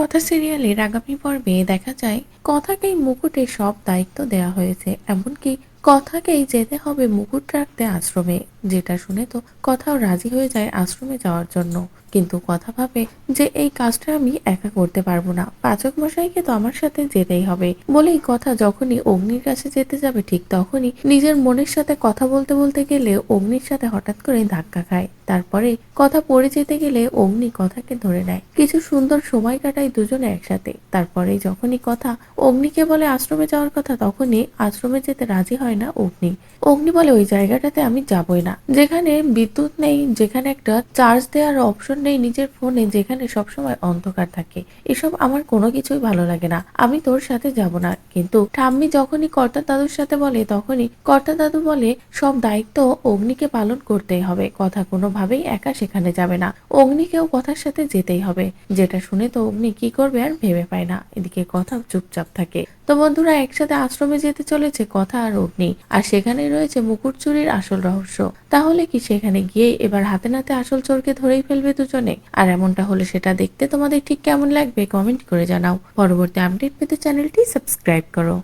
কথা সিরিয়ালের আগামী পর্বে দেখা যায় কথাকেই মুকুটে সব দায়িত্ব দেয়া হয়েছে এমনকি কথাকেই যেতে হবে মুকুট রাখতে আশ্রমে। যেটা শুনে তো কথাও রাজি হয়ে যায় আশ্রমে যাওয়ার জন্য। কিন্তু কথা ভাবে যে এই কাজটা আমি একা করতে পারব না। পাচক মশাইকে তো আমার সাথে যেতেই হবে। বলেই কথা যখনই অগ্নির কাছে যেতে যাবে ঠিক তখনই নিজের মনের সাথে কথা বলতে বলতে গেলে অগ্নির সাথে হঠাৎ করে ধাক্কা খায়। তারপরে কথা পড়ে যেতে গেলে অগ্নি কথাকে ধরে নেয়। কিছু সুন্দর সময় কাটায় দুজনে একসাথে। তারপরে যখনই কথা অগ্নিকে বলে আশ্রমে যাওয়ার কথা তখনই আশ্রমে যেতে রাজি হয় না অগ্নি। অগ্নি বলে, ওই জায়গাটাতে আমি যাবই না। যেখানে বিদ্যুৎ নেই, যেখানে একটা চার্জ দেওয়ার অপশন নেই নিজের ফোনে যেখানে সবসময় অন্ধকার থাকে। এসব আমার কোনো কিছুই ভালো লাগে না। আমি তোর সাথে যাব না। কিন্তু ঠাম্মি যখনই কর্তা দাদুর সাথে বলে, তখনই কর্তা দাদু বলে, সব দায়িত্ব অগ্নিকে পালন করতেই হবে। কথা কোনোভাবেই একা সেখানে যাবে না। অগ্নিকেও কথার সাথে যেতেই হবে। যেটা শুনে তো অগ্নি কি করবে আর ভেবে পায় না। এদিকে কথা চুপচাপ থাকে। তো বন্ধুরা, একসাথে আশ্রমে যেতে চলেছে কথা আর অগ্নি, আর সেখানে রয়েছে মুকুট চুরির আসল রহস্য। তাহলে কি সেখানে গিয়ে এবার হাতে নাতে আসল চোরকে ধরেই ফেলবে দুজনে? আর এমনটা হলে সেটা দেখতে তোমাদের ঠিক কেমন লাগবে? কমেন্ট করে জানাও। পরবর্তী আপডেট পেতে চ্যানেলটি সাবস্ক্রাইব করো।